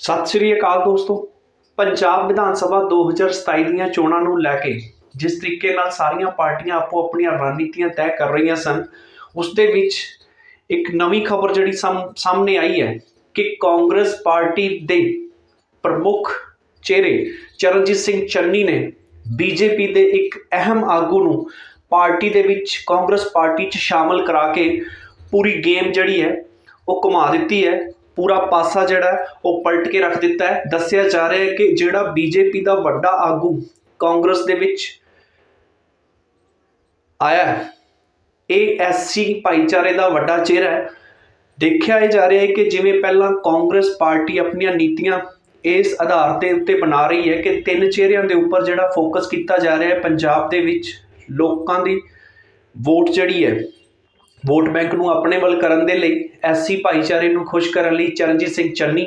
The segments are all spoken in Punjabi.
ਸਤਿ ਸ੍ਰੀ ਅਕਾਲ ਦੋਸਤੋ। ਪੰਜਾਬ ਵਿਧਾਨ ਸਭਾ 2027 ਦੀਆਂ ਚੋਣਾਂ ਨੂੰ ਲੈ ਕੇ ਜਿਸ ਤਰੀਕੇ ਨਾਲ ਸਾਰੀਆਂ ਪਾਰਟੀਆਂ ਆਪੋ ਆਪਣੀਆਂ ਰਣਨੀਤੀਆਂ ਤੈਅ ਕਰ ਰਹੀਆਂ ਸਨ, ਉਸ ਦੇ ਵਿੱਚ ਇੱਕ ਨਵੀਂ ਖਬਰ ਜਿਹੜੀ ਸਾਹਮ- ਸਾਹਮਣੇ ਆਈ ਹੈ ਕਿ ਕਾਂਗਰਸ ਪਾਰਟੀ ਦੇ ਪ੍ਰਮੁੱਖ ਚਿਹਰੇ ਚਰਨਜੀਤ ਸਿੰਘ ਚੰਨੀ ਨੇ ਬੀਜੇਪੀ ਦੇ ਇੱਕ ਅਹਿਮ ਆਗੂ ਨੂੰ ਪਾਰਟੀ ਦੇ ਵਿੱਚ ਕਾਂਗਰਸ ਪਾਰਟੀ 'ਚ ਸ਼ਾਮਲ ਕਰਾ ਕੇ ਪੂਰੀ ਗੇਮ ਜਿਹੜੀ ਹੈ ਉਹ ਘੁਮਾ ਦਿੱਤੀ ਹੈ। ਪੂਰਾ ਪਾਸਾ ਜਿਹੜਾ ਉਹ ਪਲਟ ਕੇ ਰੱਖ ਦਿੱਤਾ ਹੈ। ਦੱਸਿਆ ਜਾ ਰਿਹਾ ਹੈ ਕਿ ਜਿਹੜਾ ਬੀਜੇਪੀ ਦਾ ਵੱਡਾ ਆਗੂ ਕਾਂਗਰਸ ਦੇ ਵਿੱਚ ਆਇਆ ਇਹ ਐਸਸੀ ਭਾਈਚਾਰੇ ਦਾ ਵੱਡਾ ਚਿਹਰਾ ਹੈ। ਦੇਖਿਆ ਇਹ ਜਾ ਰਿਹਾ ਹੈ ਕਿ ਜਿਵੇਂ ਪਹਿਲਾਂ ਕਾਂਗਰਸ ਪਾਰਟੀ ਆਪਣੀਆਂ ਨੀਤੀਆਂ ਇਸ ਆਧਾਰ ਦੇ ਉੱਤੇ ਬਣਾ ਰਹੀ ਹੈ ਕਿ ਤਿੰਨ ਚਿਹਰਿਆਂ ਦੇ ਉੱਪਰ ਜਿਹੜਾ ਫੋਕਸ ਕੀਤਾ ਜਾ ਰਿਹਾ ਹੈ, ਪੰਜਾਬ ਦੇ ਵਿੱਚ ਲੋਕਾਂ ਦੀ ਵੋਟ ਜਿਹੜੀ ਹੈ ਵੋਟ ਬੈਂਕ ਨੂੰ ਆਪਣੇ ਵੱਲ ਕਰਨ ਦੇ ਲਈ ਐਸਸੀ ਭਾਈਚਾਰੇ ਨੂੰ ਖੁਸ਼ ਕਰਨ ਲਈ ਚਰਨਜੀਤ ਸਿੰਘ ਚੰਨੀ,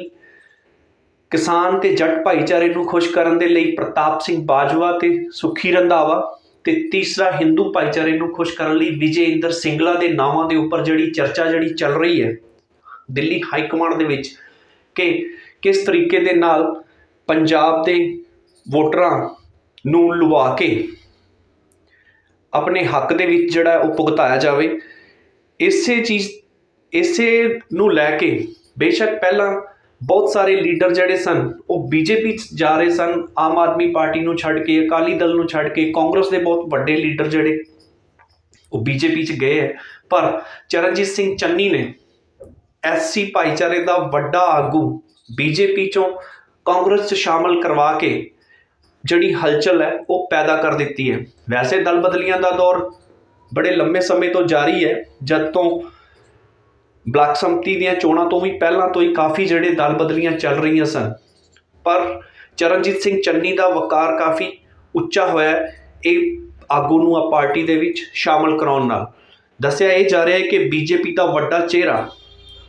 ਕਿਸਾਨ ਤੇ ਜੱਟ ਭਾਈਚਾਰੇ ਨੂੰ ਖੁਸ਼ ਕਰਨ ਦੇ ਲਈ ਪ੍ਰਤਾਪ ਸਿੰਘ ਬਾਜਵਾ ਤੇ ਸੁਖੀ ਰੰਧਾਵਾ ਤੇ ਤੀਸਰਾ ਹਿੰਦੂ ਭਾਈਚਾਰੇ ਨੂੰ ਖੁਸ਼ ਕਰਨ ਲਈ ਵਿਜੇ ਇੰਦਰ ਸਿੰਗਲਾ ਦੇ ਨਾਵਾਂ ਦੇ ਉੱਪਰ ਜਿਹੜੀ ਚਰਚਾ ਜਿਹੜੀ ਚੱਲ ਰਹੀ ਹੈ, ਦਿੱਲੀ ਹਾਈ ਕਮਾਂਡ ਦੇ ਵਿੱਚ ਕਿ ਕਿਸ ਤਰੀਕੇ ਦੇ ਨਾਲ ਪੰਜਾਬ ਦੇ ਵੋਟਰਾਂ ਨੂੰ ਲੁਵਾ ਕੇ ਆਪਣੇ ਹੱਕ ਦੇ ਵਿੱਚ ਜਿਹੜਾ ਉਹ ਭੁਗਤਾਇਆ ਜਾਵੇ। ਇਸੇ ਚੀਜ਼, ਇਸੇ ਨੂੰ ਲੈ ਕੇ ਬੇਸ਼ੱਕ ਪਹਿਲਾਂ ਬਹੁਤ ਸਾਰੇ ਲੀਡਰ ਜਿਹੜੇ ਸਨ, ਉਹ ਬੀਜੇਪੀ 'ਚ ਜਾ ਰਹੇ ਸਨ, ਆਮ ਆਦਮੀ ਪਾਰਟੀ ਨੂੰ ਛੱਡ ਕੇ, ਅਕਾਲੀ ਦਲ ਨੂੰ ਛੱਡ ਕੇ, ਕਾਂਗਰਸ ਦੇ ਬਹੁਤ ਵੱਡੇ ਲੀਡਰ ਜਿਹੜੇ, ਉਹ ਬੀਜੇਪੀ 'ਚ ਗਏ ਹੈ। ਪਰ ਚਰਨਜੀਤ ਸਿੰਘ ਚੰਨੀ ਨੇ ਐਸਸੀ ਭਾਈਚਾਰੇ ਦਾ ਵੱਡਾ ਆਗੂ ਬੀਜੇਪੀ 'ਚੋਂ ਕਾਂਗਰਸ 'ਚ ਸ਼ਾਮਲ ਕਰਵਾ ਕੇ ਜਿਹੜੀ ਹਲਚਲ ਹੈ, ਉਹ ਪੈਦਾ ਕਰ ਦਿੱਤੀ ਹੈ। ਵੈਸੇ ਦਲ ਬਦਲੀਆਂ ਦਾ ਦੌਰ ਬੜੇ ਲੰਮੇ ਸਮੇਂ ਤੋਂ ਜਾਰੀ ਹੈ, ਜਦ ਤੋਂ ਬਲਾਕ ਸੰਮਤੀ ਦੀਆਂ ਚੋਣਾਂ ਤੋਂ ਵੀ ਪਹਿਲਾਂ ਤੋਂ ਹੀ ਕਾਫੀ ਜਿਹੜੇ ਦਲ ਬਦਲੀਆਂ ਚੱਲ ਰਹੀਆਂ ਸਨ। ਪਰ ਚਰਨਜੀਤ ਸਿੰਘ ਚੰਨੀ ਦਾ ਵਕਾਰ ਕਾਫੀ ਉੱਚਾ ਹੋਇਆ ਇਹ ਆਗੂ ਨੂੰ ਆ ਪਾਰਟੀ ਦੇ ਵਿੱਚ ਸ਼ਾਮਲ ਕਰਾਉਣ ਨਾਲ। ਦੱਸਿਆ ਇਹ ਜਾ ਰਿਹਾ ਹੈ ਕਿ ਬੀਜੇਪੀ ਦਾ ਵੱਡਾ ਚਿਹਰਾ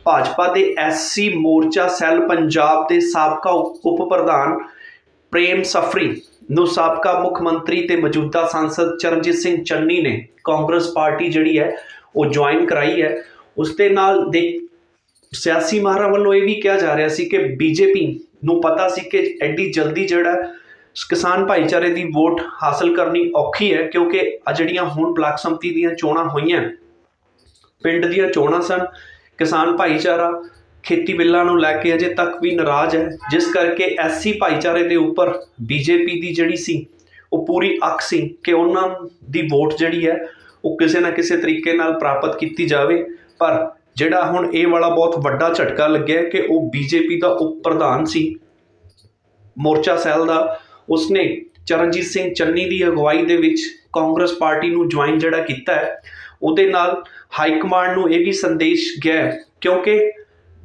ਭਾਜਪਾ ਦੇ ਐਸਸੀ ਮੋਰਚਾ ਸੈੱਲ ਪੰਜਾਬ ਦੇ ਸਾਬਕਾ ਉਪ ਪ੍ਰਧਾਨ ਪ੍ਰੇਮ ਸਫਰੀ ਨੂੰ ਸਾਬਕਾ ਮੁੱਖ ਮੰਤਰੀ ਤੇ ਮੌਜੂਦਾ ਸੰਸਦ ਚਰਨਜੀਤ ਸਿੰਘ ਚੰਨੀ ਨੇ ਕਾਂਗਰਸ ਪਾਰਟੀ ਜਿਹੜੀ ਹੈ, ਉਹ ਜੁਆਇਨ ਕਰਾਈ ਹੈ। ਉਸ ਦੇ ਨਾਲ ਦੇ ਸਿਆਸੀ ਮਾਹਰਾਂ ਵੱਲੋਂ ਇਹ ਵੀ ਕਿਹਾ ਜਾ ਰਿਹਾ ਸੀ ਕਿ ਬੀਜੇਪੀ ਨੂੰ ਪਤਾ ਸੀ ਕਿ ਐਡੀ ਜਲਦੀ ਜਿਹੜਾ ਕਿਸਾਨ ਭਾਈਚਾਰੇ ਦੀ ਵੋਟ ਹਾਸਲ ਕਰਨੀ ਔਖੀ ਹੈ, ਕਿਉਂਕਿ ਆ ਜਿਹੜੀਆਂ ਹੁਣ ਬਲਾਕ ਸੰਮਤੀ ਦੀਆਂ ਚੋਣਾਂ ਹੋਈਆਂ, ਪਿੰਡ ਦੀਆਂ ਚੋਣਾਂ ਸਨ, ਕਿਸਾਨ ਭਾਈਚਾਰਾ ਖੇਤੀ ਬਿੱਲਾਂ ਨੂੰ ਲੈ ਕੇ ਅਜੇ ਤੱਕ ਵੀ ਨਾਰਾਜ਼ ਹੈ। ਜਿਸ ਕਰਕੇ ਐਸਸੀ ਭਾਈਚਾਰੇ ਦੇ ਉੱਪਰ ਬੀਜੇਪੀ ਦੀ ਜਿਹੜੀ ਸੀ, ਉਹ ਪੂਰੀ ਅੱਖ ਸੀ ਕਿ ਉਹਨਾਂ ਦੀ ਵੋਟ ਜਿਹੜੀ ਹੈ, ਉਹ ਕਿਸੇ ਨਾ ਕਿਸੇ ਤਰੀਕੇ ਨਾਲ ਪ੍ਰਾਪਤ ਕੀਤੀ ਜਾਵੇ। ਪਰ ਜਿਹੜਾ ਹੁਣ ਇਹ ਵਾਲਾ ਬਹੁਤ ਵੱਡਾ ਝਟਕਾ ਲੱਗਿਆ ਕਿ ਉਹ ਬੀਜੇਪੀ ਦਾ ਉਪ ਪ੍ਰਧਾਨ ਸੀ, ਮੋਰਚਾ ਸੈੱਲ ਦਾ, ਉਸਨੇ ਚਰਨਜੀਤ ਸਿੰਘ ਚੰਨੀ ਦੀ ਅਗਵਾਈ ਦੇ ਵਿੱਚ ਕਾਂਗਰਸ ਪਾਰਟੀ ਨੂੰ ਜੁਆਇਨ ਜਿਹੜਾ ਕੀਤਾ ਹੈ, ਉਹਦੇ ਨਾਲ ਹਾਈ ਕਮਾਂਡ ਨੂੰ ਇਹ ਵੀ ਸੰਦੇਸ਼ ਗਿਆ ਕਿਉਂਕਿ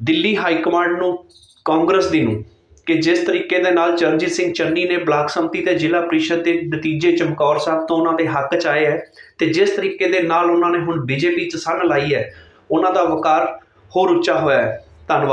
ਦਿੱਲੀ ਹਾਈ ਕਮਾਂਡ ਨੂੰ, ਕਾਂਗਰਸ ਦੀ ਨੂੰ, ਕਿ ਜਿਸ ਤਰੀਕੇ ਦੇ ਨਾਲ ਚਰਨਜੀਤ ਸਿੰਘ ਚੰਨੀ ਨੇ ਬਲਾਕ ਸੰਮਤੀ ਤੇ ਜ਼ਿਲ੍ਹਾ ਪ੍ਰੀਸ਼ਦ ਦੇ ਨਤੀਜੇ ਚਮਕੌਰ ਸਾਹਿਬ ਤੋਂ ਉਹਨਾਂ ਦੇ ਹੱਕ 'ਚ ਆਏ ਹੈ ਤੇ ਜਿਸ ਤਰੀਕੇ ਦੇ ਨਾਲ ਉਹਨਾਂ ਨੇ ਹੁਣ ਬੀਜੇਪੀ 'ਚ ਸੰਨ ਲਾਈ ਹੈ, ਉਹਨਾਂ ਦਾ ਵਕਾਰ ਹੋਰ ਉੱਚਾ ਹੋਇਆ ਹੈ। ਧੰਨਵਾਦ।